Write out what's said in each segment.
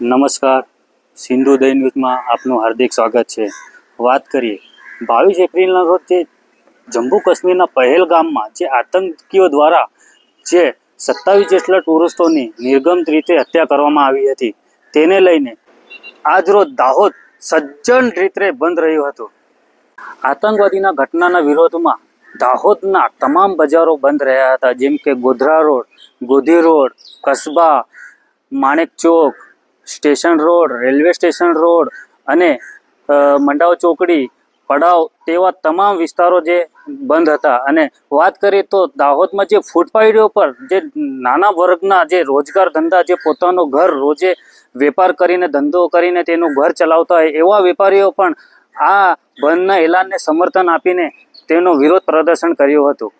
નમસ્કાર. સિંધુ દય ન્યૂઝમાં આપનું હાર્દિક સ્વાગત છે. વાત કરીએ. બાવીસ એપ્રિલના રોજ જે જમ્મુ કાશ્મીરના પહેલગામમાં જે આતંકીઓ દ્વારા જે સત્તાવીસ જેટલા ટુરિસ્ટોની નિર્ગમત રીતે હત્યા કરવામાં આવી હતી, તેને લઈને આજરોજ દાહોદ સજ્જન રીતે બંધ રહ્યું હતું. આતંકવાદીના ઘટનાના વિરોધમાં દાહોદના તમામ બજારો બંધ રહ્યા હતા. જેમ કે Godhra road, Godhi road, Kasba, Manek Chowk station road, railway station road અને મંડાવ ચોકડી, પડાવ તેવા તમામ વિસ્તારો જે બંધ હતા. અને વાત કરીએ તો દાહોદમાં જે ફૂટપાથીઓ પર જે નાના વર્ગના જે રોજગાર ધંધા જે પોતાનો ઘર રોજે વેપાર કરીને, ધંધો કરીને તેનું ઘર ચલાવતા હોય એવા વેપારીઓ પણ આ બંધના એલાનને સમર્થન આપીને તેનો વિરોધ પ્રદર્શન કર્યું હતું.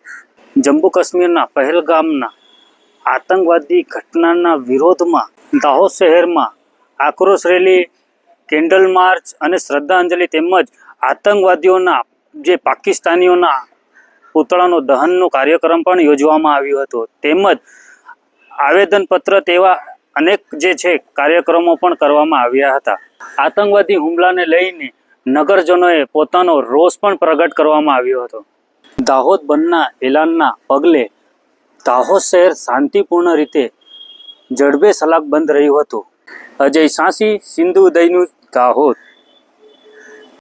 જમ્મુ કાશ્મીરના પહેલગામના આતંકવાદી ઘટનાના વિરોધમાં દાહોદ શહેરમાં આક્રોશ રેલી, કેન્ડલ માર્ચ અને શ્રદ્ધાંજલિ તેમજ આતંકવાદીઓના, જે પાકિસ્તાનીઓના પૂતળાનો દહનનો કાર્યક્રમ પણ યોજવામાં આવ્યો હતો. તેમજ આવેદનપત્ર તેવા અનેક જે છે કાર્યક્રમો પણ કરવામાં આવ્યા હતા. આતંકવાદી હુમલાને લઈને નગરજનોએ પોતાનો રોષ પણ પ્રગટ કરવામાં આવ્યો હતો. દાહોદ બંધના એલાનના પગલે દાહોદ શહેર શાંતિપૂર્ણ રીતે જડબે સલાક બંધ રહ્યું હતું. અજય સાંસી સિંધુ દૈનું દાહોદ